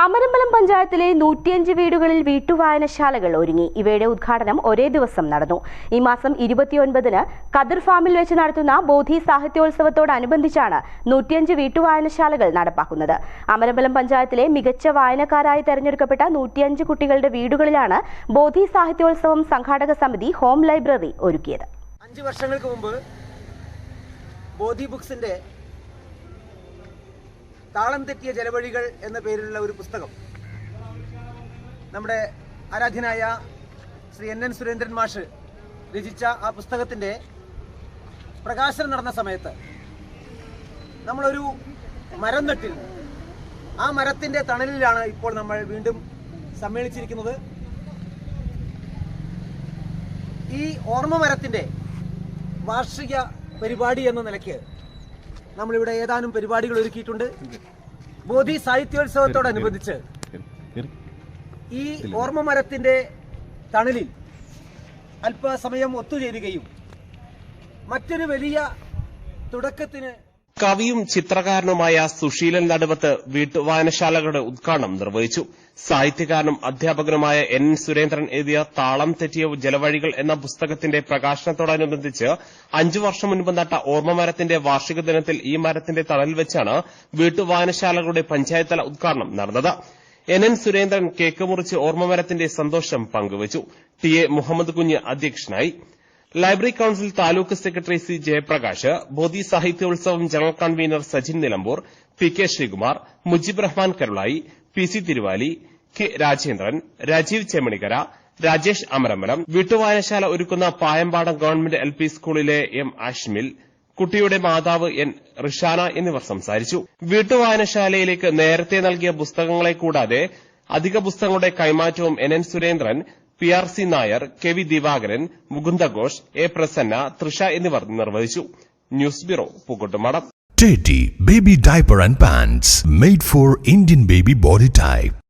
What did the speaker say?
Amarambalam പഞ്ചായത്തിലെ നൂറ്റിയഞ്ച് വീടുകളിൽ വീട്ടുവായനശാലകൾ ഒരുങ്ങി. ഇവയുടെ ഉദ്ഘാടനം ഒരേ ദിവസം നടന്നു. ഈ മാസം ഇരുപത്തിയൊൻപതിന് കദർ ഫാമിൽ വെച്ച് നടത്തുന്ന ബോധി സാഹിത്യോത്സവത്തോടനുബന്ധിച്ചാണ് നൂറ്റിയഞ്ച് വീട്ടുവായനശാലകൾ നടപ്പാക്കുന്നത്. അമരമ്പലം പഞ്ചായത്തിലെ മികച്ച വായനക്കാരായി തെരഞ്ഞെടുക്കപ്പെട്ട നൂറ്റിയഞ്ച് കുട്ടികളുടെ വീടുകളിലാണ് ബോധി സാഹിത്യോത്സവം സംഘാടക സമിതി ഹോം ലൈബ്രറി ഒരുക്കിയത്. അഞ്ച് വർഷങ്ങൾക്ക് മുമ്പ് ബോധി ബുക്സിന്റെ താളം തെറ്റിയ ജലവഴികൾ എന്ന പേരിലുള്ള ഒരു പുസ്തകം. നമ്മുടെ ആരാധ്യനായ ശ്രീ എൻ എൻ സുരേന്ദ്രൻ മാഷ് രചിച്ച ആ പുസ്തകത്തിന്റെ പ്രകാശനം നടന്ന സമയത്ത് നമ്മളൊരു മരം നട്ടിരുന്നു. ആ മരത്തിന്റെ തണലിലാണ് ഇപ്പോൾ നമ്മൾ വീണ്ടും സമ്മേളിച്ചിരിക്കുന്നത്. ഈ ഓർമ്മ മരത്തിന്റെ വാർഷിക പരിപാടി എന്ന നിലയ്ക്ക് നമ്മളിവിടെ ഏതാനും പരിപാടികൾ ഒരുക്കിയിട്ടുണ്ട്. ബോധി സാഹിത്യോത്സവത്തോടനുബന്ധിച്ച് ഈ ഓർമ്മ മരത്തിന്റെ തണലിൽ അല്പസമയം ഒത്തുചേരുകയും മറ്റൊരു വലിയ തുടക്കത്തിന് കവിയും ചിത്രകാരനുമായ സുശീലൻ നടുവത്ത് വീട്ടുവായനശാലകളുടെ ഉദ്ഘാടനം നിർവഹിച്ചു. സാഹിത്യകാരനും അധ്യാപകനുമായ എൻ സുരേന്ദ്രൻ എഴുതിയ താളം തെറ്റിയ ജലവഴികൾ എന്ന പുസ്തകത്തിന്റെ പ്രകാശനത്തോടനുബന്ധിച്ച് അഞ്ചു വർഷം മുൻപ് നട്ട ഓർമ്മ മരത്തിന്റെ വാർഷിക ദിനത്തിൽ ഈ മരത്തിന്റെ തണൽ വെച്ചാണ് വീട്ടുവായനശാലകളുടെ പഞ്ചായത്തല ഉദ്ഘാടനം നടന്നത്. എൻ എൻ സുരേന്ദ്രൻ കേക്ക് മുറിച്ച് ഓർമ്മ മരത്തിന്റെ സന്തോഷം പങ്കുവച്ചു. ടി എ മുഹമ്മദ് കുഞ്ഞ് അധ്യക്ഷനായി. Library council taluk secretary C Jayaprakash Bodhi സാഹിത്യോത്സവം general convener Sajin Nilambur P K Sreekumar Mujib Rahman Karulai P C Thiruvali K Rajendran Rajeev Chemanikkara Rajesh Amaramalam വീട്ടുവായനശാല ഒരുക്കുന്ന Payambadam government L P സ്കൂളിലെ M Ashmil കുട്ടിയുടെ മാതാവ് N Rishana എന്നിവർ സംസാരിച്ചു. വീട്ടുവായനശാലയിലേക്ക് നേരത്തെ നൽകിയ പുസ്തകങ്ങളെ കൂടാതെ അധിക പുസ്തകങ്ങളുടെ കൈമാറ്റവും N N Surendran P R C Nair K V Divakaran Mukundaghosh A Prasanna Trisha എന്നിവർ നിർവഹിച്ചു news bureau Pookkottumadam Teddy Baby and Pants made for Indian baby body type.